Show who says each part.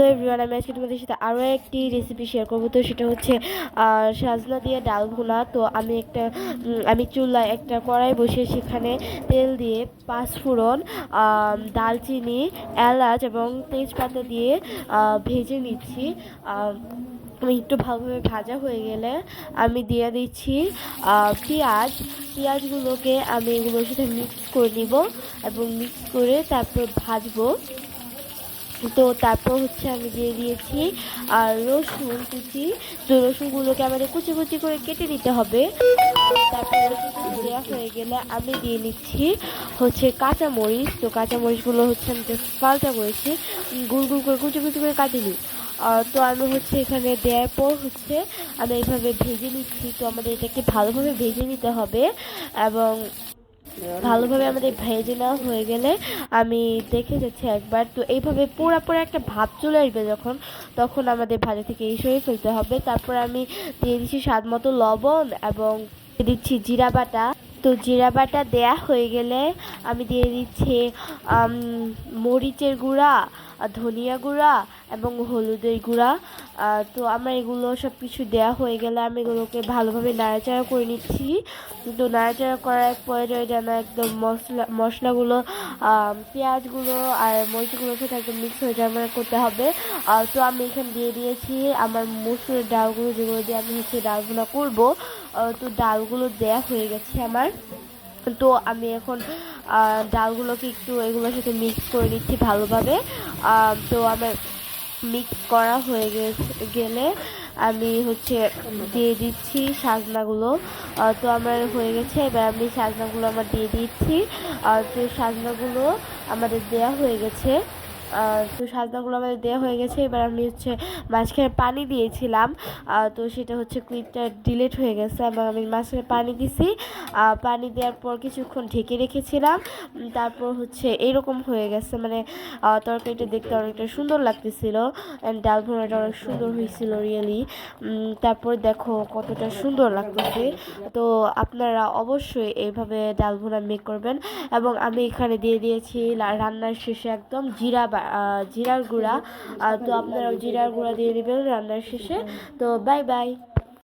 Speaker 1: Hello everyone, আমি আজকে তোমাদের সাথে আরও একটি রেসিপি শেয়ার করব। তো সেটা হচ্ছে সাজনা দিয়ে ডাল ভুনা তো আমি একটা আমি চুলায় একটা কড়াই বসিয়ে সেখানে তেল দিয়ে পাঁচফোড়ন দালচিনি এলাচ এবং তেজপাতা দিয়ে ভেজে নিচ্ছি। একটু ভালোভাবে ভাজা হয়ে গেলে আমি দিয়ে দিচ্ছি পেঁয়াজ। পেঁয়াজগুলোকে আমি এগুলোর সাথে মিক্স করে নিব এবং মিক্স করে তারপর ভাজবো। তো তারপর হচ্ছে আমি দিয়ে দিয়েছি, আর রসুন কুচি। তো রসুনগুলোকে আমাদের কুচি কুচি করে কেটে নিতে হবে। তারপর রসুন দেওয়া হয়ে গেলে আমি দিয়ে নিচ্ছি হচ্ছে কাঁচামরিচ। তো কাঁচামরিচগুলো হচ্ছে আমি just পাল্টা করেছি গুল গুল করে, কুচি কুচি করে কাটিনি তো আমি হচ্ছে এখানে দেওয়ার পর হচ্ছে আমি এইভাবে ভেজে নিচ্ছি। তো আমাদের এটাকে ভালোভাবে ভেজে নিতে হবে এবং ভালোভাবে আমাদের ভেজে নেওয়া হয়ে গেলে আমি দেখে যাচ্ছি একবার। তো এইভাবে পুরোপুরি একটা ভাব চলে আসবে যখন, তখন আমাদের ভাজা থেকে এই সরিয়ে ফেলতে হবে। তারপর আমি দিয়ে দিচ্ছি স্বাদ মতো লবণ এবং দিচ্ছি জিরা বাটা। তো জিরা বাটা দেয়া হয়ে গেলে আমি দিয়ে দিচ্ছি মরিচের গুঁড়া, ধনিয়া গুঁড়া এবং হলুদের গুঁড়া। তো আমার এগুলো সব কিছু দেওয়া হয়ে গেলে আমি এগুলোকে ভালোভাবে নাড়াচাড়া করে নিচ্ছি। তো নাড়াচাড়া করার পরে যেন একদম মশলা মশলাগুলো পেঁয়াজগুলো আর মরিচগুলোর সাথে একদম মিক্স হয়ে যায় মানে করতে হবে। তো আমি এখানে দিয়ে দিয়েছি আমার মসুরের ডালগুলো, যেগুলো দিয়ে আমি হচ্ছে ডালগুলো করব। তো ডালগুলো দেয়া হয়ে গেছে আমার। তো আমি এখন ডালগুলোকে একটু এগুলোর সাথে মিক্স করে নিচ্ছি ভালোভাবে। তো আমার মিক্স করা হয়ে গেলে আমি হচ্ছে দিয়ে দিচ্ছি সাজনাগুলো। তো আমার হয়ে গেছে, এবার আমি সাজনাগুলো আমার দিয়ে দিচ্ছি। তো সাজনাগুলো আমাদের দেয়া হয়ে গেছে। তো সাজনাগুলো আমাদের দেওয়া হয়ে গেছে। এবার আমি হচ্ছে মাঝখানে পানি দিয়েছিলাম। তো সেটা হচ্ছে ক্লিপটা ডিলেট হয়ে গেছে এবং আমি মাঝখানে পানি দিছি। পানি দেওয়ার পর কিছুক্ষণ ঢেকে রেখেছিলাম। তারপর হচ্ছে এরকম হয়ে গেছে। মানে তরকারিটা দেখতে অনেকটা সুন্দর লাগতেছিল। অ্যান্ড ডাল ভুনাটা অনেক সুন্দর হয়েছিল রিয়েলি তারপর দেখো কতটা সুন্দর লাগতেছে। তো আপনারা অবশ্যই এইভাবে ডাল ভুনা মেক করবেন। এবং আমি এখানে দিয়ে দিয়েছি রান্নার শেষে একদম জিরা জিরার গুঁড়া। তো আপনারা জিরার গুঁড়া দিয়ে দেবেন রান্নার শেষে। তো বাই বাই